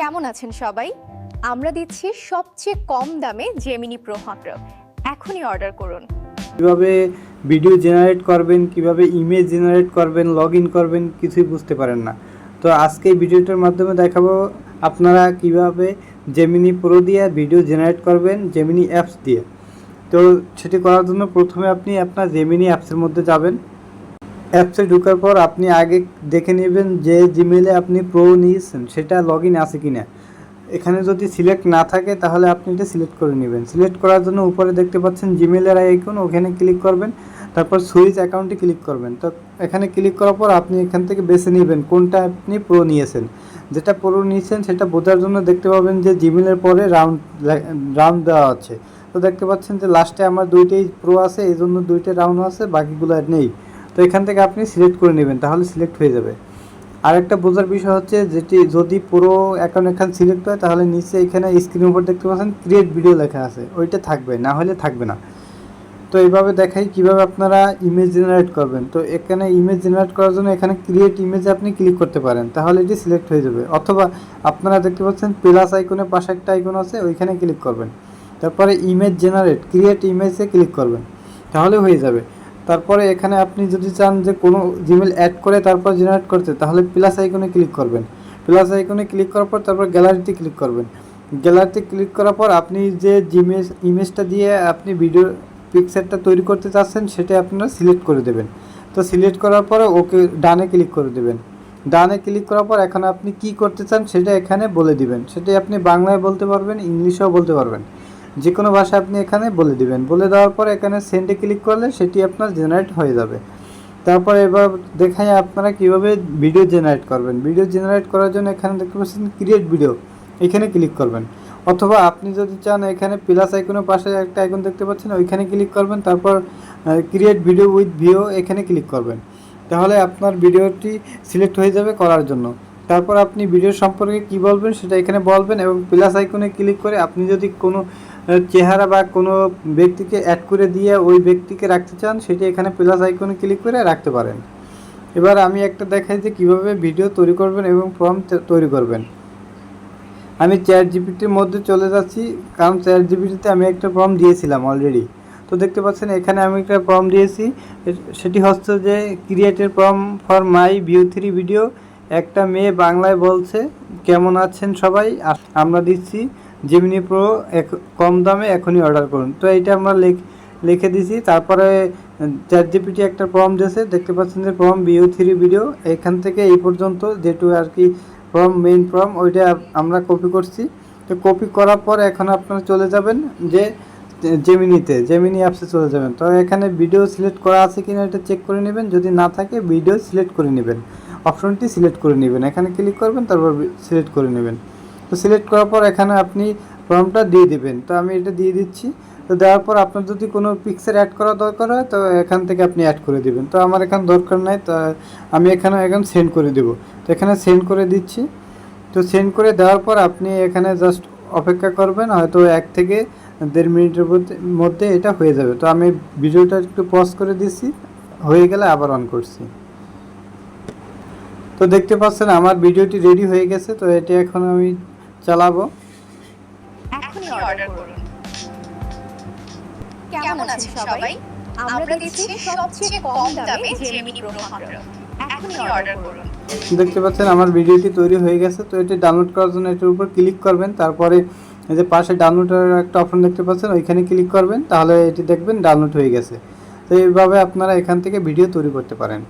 কেমন আছেন সবাই? আমরা দিচ্ছি সবচেয়ে কম দামে জেমিনি প্রো হটর এখনই অর্ডার করুন। কীভাবে ভিডিও জেনারেট করবেন, কীভাবে ইমেজ জেনারেট করবেন লগ করবেন, কিছুই বুঝতে পারেন না। তো আজকে ভিডিওটার মাধ্যমে দেখাবো আপনারা কীভাবে জেমিনি প্রো দিয়ে ভিডিও জেনারেট করবেন জেমিনি অ্যাপস দিয়ে। তো সেটি করার জন্য প্রথমে আপনি আপনার জেমিনি অ্যাপসের মধ্যে যাবেন। অ্যাপসে ঢোকার পর আপনি আগে দেখে নেবেন যে জিমেলে আপনি প্রো নিয়েছেন, সেটা লগ ইন আছে কি না এখানে যদি সিলেক্ট না থাকে, তাহলে আপনি এটা সিলেক্ট করে নেবেন। সিলেক্ট করার জন্য উপরে দেখতে পাচ্ছেন জিমেলের আইকন ওখানে ক্লিক করবেন, তারপর সুইচ অ্যাকাউন্টে ক্লিক করবেন। তো এখানে ক্লিক করার পর আপনি এখান থেকে বেছে নেবেন কোনটা আপনি প্রো নিয়েছেন। যেটা প্রো নিয়েছেন, সেটা বোঝার জন্য দেখতে পাবেন যে জিমেলের পরে রাউন্ড রাউন্ড দেওয়া আছে। তো দেখতে পাচ্ছেন যে লাস্টে আমার দুইটাই প্রো আছে এই জন্য দুইটা রাউন্ড আছে, বাকিগুলো নেই। তো এখান থেকে আপনি সিলেক্ট করে নেবেন, তাহলে সিলেক্ট হয়ে যাবে। আরেকটা বোঝার বিষয় হচ্ছে যেটি যদি পুরো অ্যাকাউন্ট এখানে সিলেক্ট হয়, তাহলে নিচে এখানে স্ক্রিনের উপর দেখতে পাচ্ছেন ক্রিয়েট ভিডিও লেখা আছে। ওইটা থাকবে, না হলে থাকবে না। তো এইভাবে দেখাই কীভাবে আপনারা ইমেজ জেনারেট করবেন। তো এখানে ইমেজ জেনারেট করার জন্য এখানে ক্রিয়েট ইমেজে আপনি ক্লিক করতে পারেন, তাহলে এটি সিলেক্ট হয়ে যাবে। অথবা আপনারা দেখতে পাচ্ছেন প্লাস আইকনের পাশে একটা আইকন আছে, ওইখানে ক্লিক করবেন। তারপরে ইমেজ জেনারেট ক্রিয়েট ইমেজে ক্লিক করবেন, তাহলে হয়ে যাবে। তারপরে এখানে আপনি যদি চান যে কোনো জিমেল অ্যাড করে তারপর জেনারেট করতে, তাহলে প্লাস আইকনে ক্লিক করবেন। প্লাস আইকনে ক্লিক করার পর তারপর গ্যালারিতে ক্লিক করবেন। গ্যালারিতে ক্লিক করার পর আপনি যে জিমেজ ইমেজটা দিয়ে আপনি ভিডিও পিকচারটা তৈরি করতে চাচ্ছেন, সেটা আপনারা সিলেক্ট করে দেবেন। তো সিলেক্ট করার পরে ওকে ডানে ক্লিক করে দেবেন। ডানে ক্লিক করার পর এখন আপনি কি করতে চান, সেটা এখানে বলে দিবেন। সেটাই আপনি বাংলায় বলতে পারবেন, ইংলিশেও বলতে পারবেন। যে কোনো ভাষা আপনি এখানে বলে দিবেন। বলে দেওয়ার পর এখানে সেন্ডে ক্লিক করলে সেটি আপনার জেনারেট হয়ে যাবে। তারপর এবার দেখাই আপনারা কীভাবে ভিডিও জেনারেট করবেন। ভিডিও জেনারেট করার জন্য এখানে দেখতে পাচ্ছেন ক্রিয়েট ভিডিও এখানে ক্লিক করবেন। অথবা আপনি যদি চান এখানে প্লাস আইকনের পাশে একটা আইকন দেখতে পাচ্ছেন, ওইখানে ক্লিক করবেন। তারপর ক্রিয়েট ভিডিও উইথ ভিও এখানে ক্লিক করবেন। তাহলে আপনার ভিডিওটি সিলেক্ট হয়ে যাবে করার জন্য। তারপর আপনি ভিডিও সম্পর্কে কি বলবেন সেটা এখানে বলবেন এবং প্লাস আইকনে ক্লিক করে আপনি যদি কোনো চেহারা বা কোনো ব্যক্তিকে অ্যাড করে দিয়ে ওই ব্যক্তিকে রাখতে চান, সেটা এখানে প্লাস আইকনে ক্লিক করে রাখতে পারেন। এবার আমি একটা দেখাই যে কীভাবে ভিডিও তৈরি করবেন এবং ফর্ম তৈরি করবেন। আমি চ্যাট জিপিটির মধ্যে চলে যাচ্ছি, কারণ চ্যাট জিপিটিতে আমি একটা ফর্ম দিয়েছিলাম অলরেডি তো দেখতে পাচ্ছেন, এখানে আমি একটা ফর্ম দিয়েছি। সেটি হচ্ছে যে ক্রিয়েটের form for my view three video একটা মেয়ে বাংলায় বলছে, কেমন আছেন সবাই? আমরা দিচ্ছি জেমিনি প্রো এক কম দামে এখনই অর্ডার করুন। তো এইটা আমরা লেখ দিছি। তারপরে চ্যাট জিপিটি একটা ফর্ম দিয়েছে। দেখতে পাচ্ছেন যে ফর্ম ভিউ থ্রি ভিডিও এখান থেকে এই পর্যন্ত যেটু আর কি ফর্ম মেইন ফর্ম ওইটা আমরা কপি করছি। তো কপি করার পর এখন আপনারা চলে যাবেন যে জেমিনিতে জেমিনি অ্যাপসে চলে যাবেন। তো এখানে ভিডিও সিলেক্ট করা আছে কিনা এটা চেক করে নেবেন। যদি না থাকে ভিডিও সিলেক্ট করে নেবেন। অপশনটি সিলেক্ট করে নেবেন। এখানে ক্লিক করবেন, তারপর সিলেক্ট করে নেবেন। তো সিলেক্ট করার পর এখানে আপনি ফর্মটা দিয়ে দিবেন। তো আমি এটা দিয়ে দিচ্ছি। তো দেওয়ার পর আপনার যদি কোনো পিকচার অ্যাড করা দরকার হয়, তো এখান থেকে আপনি অ্যাড করে দিবেন। তো আমার এখানে দরকার নাই, তো আমি এখানে এখন সেন্ড করে দেবো। তো এখানে সেন্ড করে দিচ্ছি। তো সেন্ড করে দেওয়ার পর আপনি এখানে জাস্ট অপেক্ষা করবেন, হয়তো এক থেকে দেড় মিনিটের মধ্যে- এটা হয়ে যাবে। তো আমি ভিডিওটা একটু পজ করে দিচ্ছি। হয়ে গেলে আবার অন করছি। তো দেখতে পাচ্ছেন আমার ভিডিওটি রেডি হয়ে গেছে তো এটা এখন আমি চালাবো। এখনই অর্ডার করুন। কেমন আছেন সবাই? আমরা দিচ্ছি সবচেয়ে কম দামে জেমিনি প্রো হটর এখনই অর্ডার করুন। দেখতে পাচ্ছেন আমার ভিডিওটি তৈরি হয়ে গেছে তো এটি ডাউনলোড করার জন্য এটার উপর ক্লিক করবেন তারপরে এই যে পাশে ডাউনলোডের একটা অপশন দেখতে পাচ্ছেন ওইখানে ক্লিক করবেন তাহলে এটি দেখবেন ডাউনলোড হয়ে গেছে। তো এইভাবে আপনারা এখান থেকে ভিডিও তৈরি করতে পারেন।